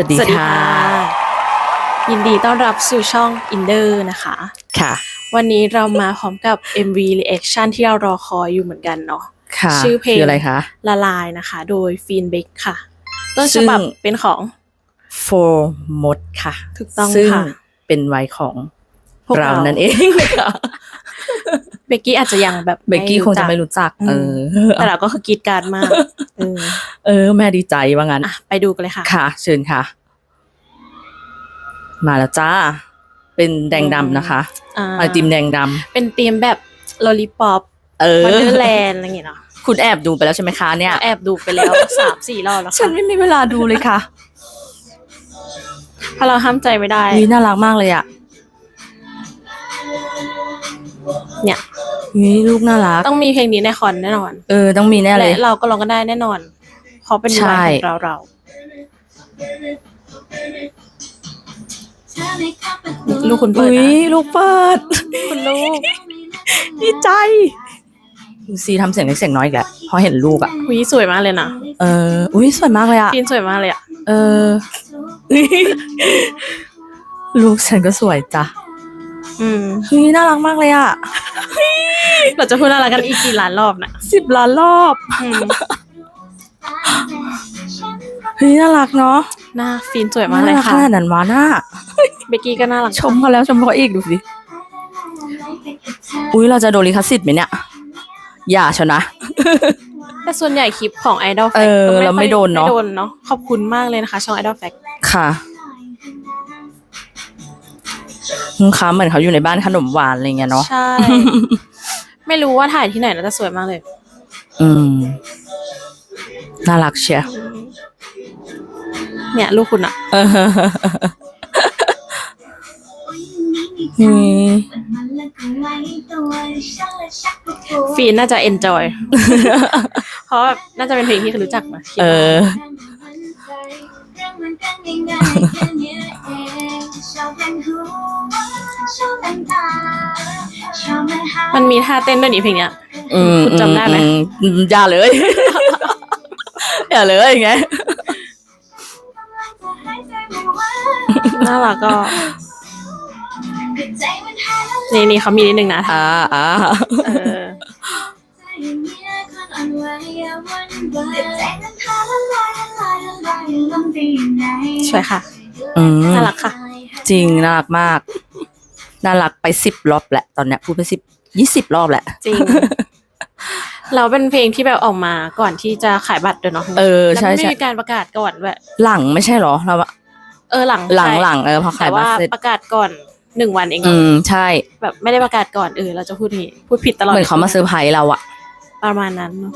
วัสดีสวัสดีค่ะค่ะ ยินดีต้อนรับสู่ช่อง Inder นะคะ ค่ะ วันนี้เรามาพร้อมกับ MV Reaction ที่เรารอคอยอยู่เหมือนกันเนาะค่ะชื่อเพลงคืออะไรคะละลายนะคะ โดยฟีนเบกค่ะ ต้นซึ่ฉงบับเป็นของ for mod ค่ะ ถูกต้องซึ่งค่ะ เป็นวัยของพวกเราเรานั่นเองนะคะ เบกกี้อาจจะยังแบบเบกกี้คงจะไม่รู้จักอืมเออ แต่เราก็คือกรีดกรารมาก เออ เออ แม่ดีใจว่างั้นอะไปดูกันเลยค่ะ ค่ะ เชิญค่ะ มาแล้วจ้า เป็นแดงดำนะคะอ่าไอติมแดงดเป็นธีมแบบลอลิปอปำเออวันเดอร์แลนด์อะไรอย่างเงี้ยเนาะคุณแอบดูไปแล้วใช่ไหมคะเนี่ย แอบดูไปแล้วสามสี่รอบแล้วฉัค่ะนไม่มีเวลาดูเลยค่ะเพราะเราห้ามใจไม่ได้นี่น่ารักมากเลยอะ เนี่ยนี่ลูกน่ารัก ต้องมีเพลงนี้ในคอนแน่นอน เออ ต้องมีแน่เลย และเราก็ร้องกันได้แน่นอน เพราะเป็นใช่ วัยของเราเรา ลูกคุณเปิดอุ้ยนะลูกเปิด คุณลูก ดีใจ ดูซีทำเสียงเล็กเสียงน้อยอีกแล้วพอเห็นลูกอะหุยสวยมากเลยนะเออ อุ้ยสวยมากเลยอะฟีนสวยมากเลยอะ เออ ลูกฉันก็สวยจ้ะ อืมเฮ้ยน่ารักมากเลยอะเราจะพูดอะไรกันอีกกี่ล้านรอบนะสิบล้านรอบอืมเฮ้ยน่ารักเนาะหน้าฟีนสวยมากเลยน่รัค่ะขนาดนั้นวะน่าเบกกี้ก็น่ารักชมเขาแล้วชมเขาอีกดูสิอุ้ยเราจะโดนลิขสิทธิ์ไหมเนี่ย อย่าชนะ แต่ส่วนใหญ่คลิปของ Idol เอ Fact อก็เราไม่โดนเนอะ ไม่โดนเนาะขอบคุณมากเลยนะคะ ช่อง Idol Fact ค่ะ คุณคะเหมือนเขาอยู่ในบ้านขนมหวานอะไรเงี้ยเนาะใช่ ไม่รู้ว่าถ่ายที่ไหนแล้วแต่สวยมากเลย อืม น่ารักเชียร์เนี่ย ลูกคุณอะเออนี่ฟีนน่าจะ enjoy เพราะแบบน่าจะเป็นเพลงที่เขารู้จักมาคิดเอว่าอมันมีท่าเต้นด้วยนี่เพลงเนี้ย อืมคุณจำได้ไหม อืมอย่าเลย อย่าเลยไงน่ารักก็นี่นี่เขามีนิดนึงนะอ่าอ่าเออสวยค่ะ อืม น่ารักค่ะ จริงน่ารักมาก น่ารักไปสิบรอบแหละ ตอนเนี้ยพูดไปสิบยี่สิบรอบแหละ จริง เราเป็นเพลงที่แบบออกมาก่อนที่จะขายบัตรด้วยเนาะเออแล้วใช่ ไม่ใช่มีการประกาศก่อนด้วยหลังไม่ใช่เหรอเราอะเออหลังหลังใช่หลังเออพอขาแต่ยบัตว่ารเสร็จประกาศก่อนหนึ่งวันเองอืมใช่ แบบไม่ได้ประกาศก่อนเออเราจะพูดนี่พูดผิดตลอดเหมือนเขามาเซอร์ไพรส์เราอะประมาณนั้นเนอะ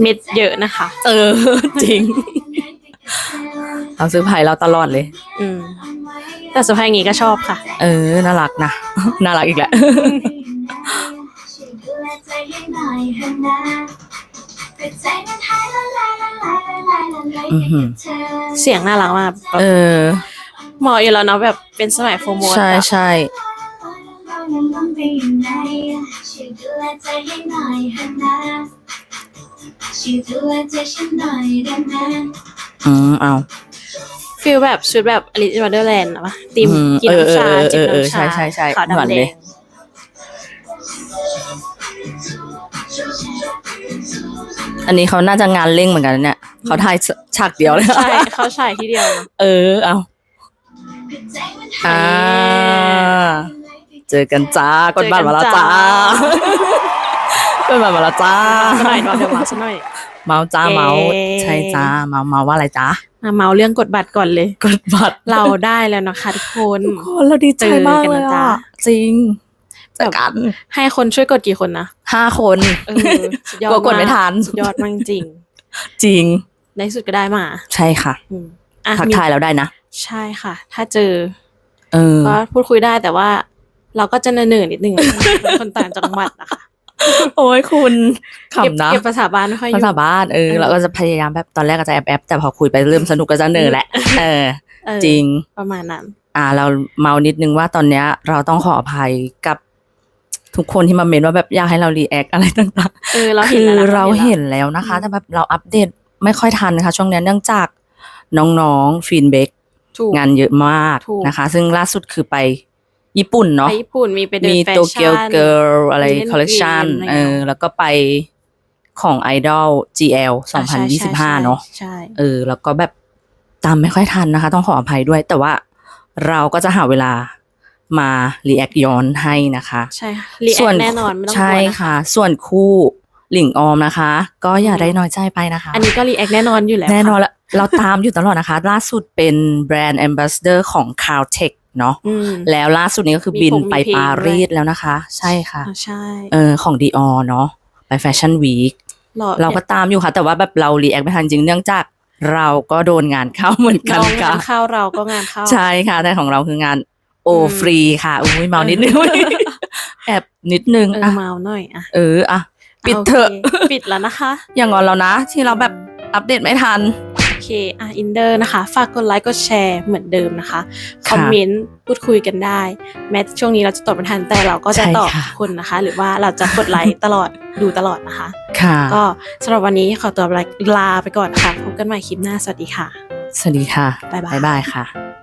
เม็ดเยอะนะคะ เออ จริง เขาเซอร์ไพรส์เราตลอดเลย อืม แต่สุดท้ายอย่างงี้ก็ชอบค่ะ เออ น่ารักนะ น่ารักอีกแล้วอื้อหือ เสียงน่ารักมากแบบเออ เหมาะอยู่แล้วเนาะแบบเป็นสมัยโฟร์โมดใช่อะใช่อืมเอา ฟีลแบบชุดแบบอลิซวันเดอร์แลนด์นะปะติมอืมกินน้ำชาเออเออจิบเออน้ำชาใช่ใช่ใช่ขาวเหมือนดำแดเลยงอันนี้เขาน่าจะงานเร่งเหมือนกันนะเนี่ยเขาถ่ายฉากเดียวเลยใช่เขาฉายที่เดียวเนอะเออเอาอ่าเจอกันจ้ากดบัตรมาแล้วจ้ากดบัตรมาแล้วจ้ามาซะหน่อยเนาะเดี๋ยวมาซะหน่อย เมาจ้าเอ๊ะเมาใช่จ้าเมาเมาว่าอะไรจ้ามาเมาเรื่องกดบัตรก่อนเลย กดบัตรเราได้แล้วนะคะทุกคนทุกคนเราดีใจมากเลยเจอกันนะจ๊ะอะจริงเจอกันให้คนช่วยกดกี่คนนะห้าคนเออสุดยอดกลัวกดไม่ทันสุดยอดมากจริง จริง ในที่สุดก็ได้มา ใช่ค่ะอืมอะทักมีทายเราได้นะ ใช่ค่ะ ถ้าเจอ เออก็พูดคุยได้แต่ว่า เราก็จะเนิ่นๆนิดนึงเป็นคนต่างจังหวัดนะคะ โอ้ยคุณเก็บขำนะเก็บภาษาบ้านไม่ค่อยอภายู่ษาบ้านเออเออเราก็จะพยายามแบบตอนแรกก็จะแอบแอบแต่พอคุยไปเริ่มสนุกก็จะเนอแหละเออเออ จริงประมาณนั้น อ่า เราเมานิดนึงว่าตอนเนี้ย เราต้องขออภัยกับทุกคนที่มาเมนว่าแบบอยากให้เรารีแอคอะไรต่างเออเราๆเห็นคือแล้วนะเราเห็นแล้วนะคะอืมแต่แบบเราอัปเดตไม่ค่อยทันค่ะช่วงเนี้ยเนื่องจากน้องๆฟินเบกถูกงานเยอะมากถูกนะคะ ซึ่งล่าสุดคือไป ญี่ปุ่นเนาะไปญี่ปุ่นมีไปเดินมีแฟโตชั่นเกียวเกิร์ลอะไรมีเล่นคอลเลกชันเกมอะไรเออ แล้วก็ไปของไอดอล GL อะใช่ใช่ใช่2025 เนาะ ใช่ เออ แล้วก็แบบตามไม่ค่อยทันนะคะ ต้องขออภัยด้วย แต่ว่าเราก็จะหาเวลามารีแอคย้อนให้นะคะ ใช่ค่ะรีแอส่วคนแน่นอนไม่ต้องกใช่ลัวนะคะค่ะ ส่วนคู่หลิงออมนะคะ ก็อย่าได้น้อยใจไปนะคะ อันนี้ก็รีแอคแน่นอนอยู่แล้วแน่นอนค่ะ ละเราตามอยู่ตลอดนะคะ ล่าสุดเป็นแบรนด์ a อ b a s s a d o r ของ c a l t e c h เนาะอืมแล้วล่าสุดนี้ก็คือมีบินผงมีไปเพลงปารีสด้วยแล้วนะคะ ใช่ค่ะอะใช่เออของดีออเนาะไปแฟชั่นวีคหล่อเราก็ตามอยู่ค่ะ แต่ว่าแบบเรารีแอคไม่ทันจริงเนื่องจากเราก็โดนงานเข้าเหมือนกันน้องค่ะงานเข้าเราก็งานเข้าใช่ค่ะแต่ของเราคืองานโออืมฟรีค่ะอุ้ยเมานิดนึงแอบนิดนึงเอออะเมาหน่อยอะเอออะปิดเถอะโคปิดแล้วนะคะ อย่างงอนเรานะ ที่เราแบบอัปเดตไม่ทันโอ เคอะอินเดอร์นะคะ ฝากกดไลค์กดแชร์เหมือนเดิมนะคะคค่ะอมเมนต์พูดคุยกันได้ แม้ช่วงนี้เราจะตอบไม่ทันแต่เราก็จะใช่ตอบค่ะคนนะคะ หรือว่าเราจะกดไลค์ตลอดดูตลอดนะคะ ค่ะ ก็สำหรับวันนี้ขอตัวลาไปก่อนค่ะ พบกันใหม่คลิปหน้า สวัสดีค่ะ สวัสดีค่ะ บ๊ายบายบ๊ายบายค่ะ